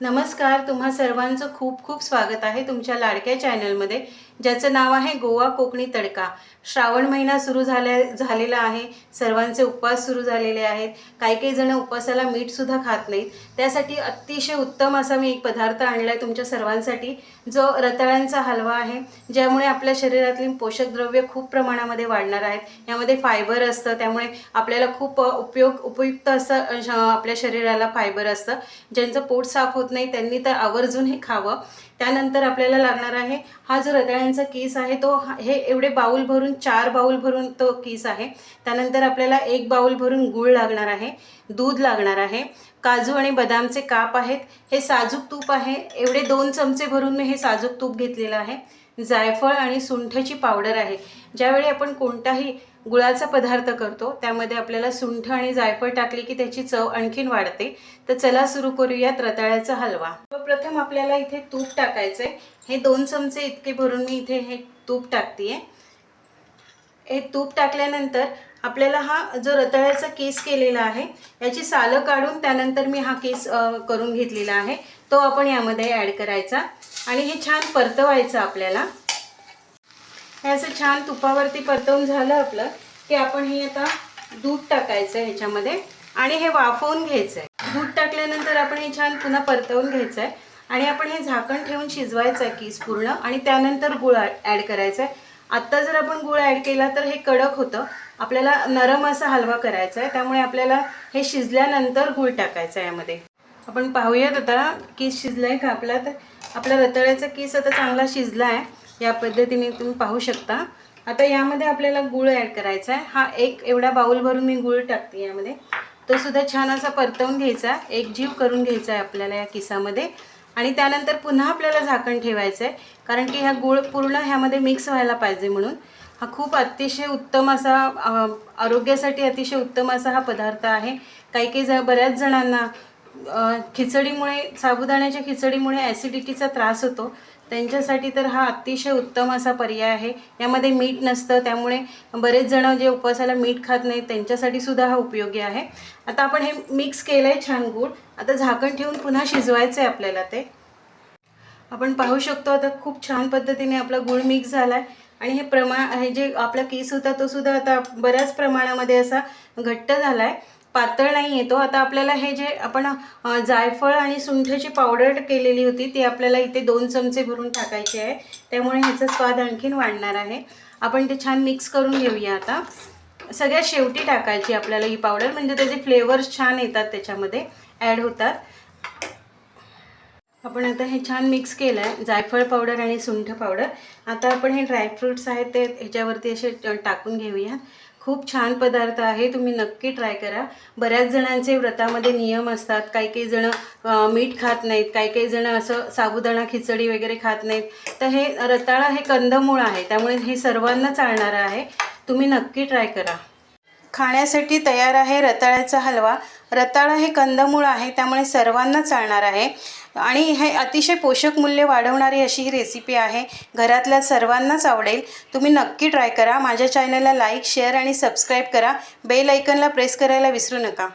नमस्कार तुम्हा सर्वांचं खूप खूप स्वागत आहे तुमच्या लाडक्या चॅनलमध्ये ज्याचं नाव आहे गोवा कोकणी तडका. श्रावण महिना सुरू झाल्या झालेला आहे. सर्वांचे उपवास सुरू झालेले आहेत. काही काही जण उपवासाला मीठसुद्धा खात नाहीत. त्यासाठी अतिशय उत्तम असा मी एक पदार्थ आणला आहे तुमच्या सर्वांसाठी. जो रताळ्यांचा हलवा आहे ज्यामुळे आपल्या शरीरातली पोषक द्रव्य खूप प्रमाणामध्ये वाढणार आहेत. यामध्ये फायबर असतं त्यामुळे आपल्याला खूप उपयोग उपयुक्त असं आपल्या शरीराला फायबर असतं. ज्यांचं पोट साफ होत नाही त्यांनी तर आवर्जून हे खावं. त्यानंतर आपल्याला लागणार आहे हा जो रुपयांचा केस आहे तो हे एवढे बाऊल भरून चार बाऊल भरून तो केस आहे. त्यानंतर आपल्याला एक बाऊल भरून गूळ लागणार आहे दूध लागणार आहे काजू आणि बदामचे काप आहेत. हे साजूक तूप आहे. एवढे दोन चमचे भरून मी हे साजूक तूप घेतलेलं आहे. जायफळ आणि सुंठची पावडर आहे. ज्यावेळी आपण कोणताही गुळाचा पदार्थ करतो त्यामध्ये आपल्याला सुंठ आणि जायफळ टाकली की त्याची चव आणखीन वाढते. तर चला सुरू करूयात रताळ्याचा हलवा. प्रथम आपल्याला इथे तूप टाकायचं आहे हे दोन चमचे इतके भरून मी इथे हे तूप टाकते हे तूप टाकल्यानंतर आपल्याला हा जो रताळ्याचा केस केलेला आहे याची सालं काढून त्यानंतर मी हा केस करून घेतलेला आहे. तो आपण यामध्ये ॲड करायचा आणि हे छान परतवायचं आपल्याला. हे असं छान तुपावरती परतवून झालं आपलं की आपण हे आता दूध टाकायचं ह्याच्यामध्ये आणि हे वाफवून घ्यायचं आहे दूध टाकल्यानंतर आपण हे छान पुन्हा परतवून घ्यायचं आहे आणि आपण हे झाकण ठेवून शिजवायचं आहे कीस पूर्ण. आणि त्यानंतर गुळ ॲड करायचा आहे आत्ता जर आपण गुळ ॲड केला तर हे कडक होतं. आपल्याला नरम असा हलवा करायचा आहे त्यामुळे आपल्याला हे शिजल्यानंतर गुळ टाकायचा आहे यामध्ये. आपण पाहूयात आता कीस शिजला आहे का आपला? तर आपला रताळ्याचा कीस आता चांगला शिजला आहे या पद्धतीने तुम्ही पाहू शकता. आता यामध्ये आपल्याला गूळ ॲड करायचा आहे हा एक एवढा बाऊल भरून मी गूळ टाकते यामध्ये. तो सुद्धा छान असा परतवून घ्यायचा एक जीव करून घ्यायचा आहे आपल्याला या किसामध्ये. आणि त्यानंतर पुन्हा आपल्याला झाकण ठेवायचं आहे कारण की ह्या गूळ पूर्ण ह्यामध्ये मिक्स व्हायला पाहिजे म्हणून. हा खूप अतिशय उत्तम असा आरोग्यासाठी अतिशय उत्तम असा हा पदार्थ आहे. काही काही ज बऱ्याच जणांना खिचडीमुळे साबुदाण्याच्या खिचडीमुळे ॲसिडिटीचा त्रास होतो. त्यांच्यासाठी तर हा अतिशय उत्तम असा पर्याय आहे. यामध्ये मीठ नसतं त्यामुळे बरेच जण जे उपवासाला मीठ खात नाहीत त्यांच्यासाठी सुद्धा हा उपयोगी आहे. आता आपण हे मिक्स केलं आहे छान गूळ. आता झाकण ठेवून पुन्हा शिजवायचं आहे आपल्याला ते. आपण पाहू शकतो आता खूप छान पद्धतीने आपला गुळ मिक्स झाला आहे आणि हे प्रमाण हे जे आपला केस होता तो सुद्धा आता बऱ्याच प्रमाणामध्ये असा घट्ट झाला आहे पातळ नाही येतो आता आपल्याला हे जे आपण जायफळ आणि सुंठची पावडर केलेली होती ती आपल्याला इथे दोन चमचे भरून टाकायचे आहे. त्यामुळे ह्याचा स्वाद आणखीन वाढणार आहे. आपण ते छान मिक्स करून घेऊया आता. सगळ्यात शेवटी टाकायची आपल्याला ही पावडर. म्हणजे त्याचे फ्लेवर्स छान येतात त्याच्यामध्ये ॲड होतात. आपण आता हे छान मिक्स केलं आहे जायफळ पावडर आणि सुंठ पावडर. आता आपण हे ड्रायफ्रूट्स आहेत ते ह्याच्यावरती असे टाकून घेऊया. खूप छान पदार्थ आहे तुम्ही नक्की ट्राय करा. बऱ्याच जणांचे व्रतामध्ये नियम असतात काही काही जणं मीठ खात नाहीत काही काही जणं असं साबुदाणा खिचडी वगैरे खात नाहीत. तर हे रताळा हे कंदमूळ आहे त्यामुळे हे सर्वांना चालणारं आहे. तुम्ही नक्की ट्राय करा. खाण्यासाठी तयार आहे रताळ्याचा हलवा. रताळा हे कंदमूळ आहे त्यामुळे सर्वांना चालणार आहे. आणि हे अतिशय पोषक मूल्य वाढवणारी अशी ही रेसिपी आहे. घरातल्या सर्वांनाच आवडेल. तुम्ही नक्की ट्राय करा. माझ्या चॅनलला लाईक शेअर आणि सबस्क्राईब करा. बेल ऐकनला प्रेस करायला विसरू नका.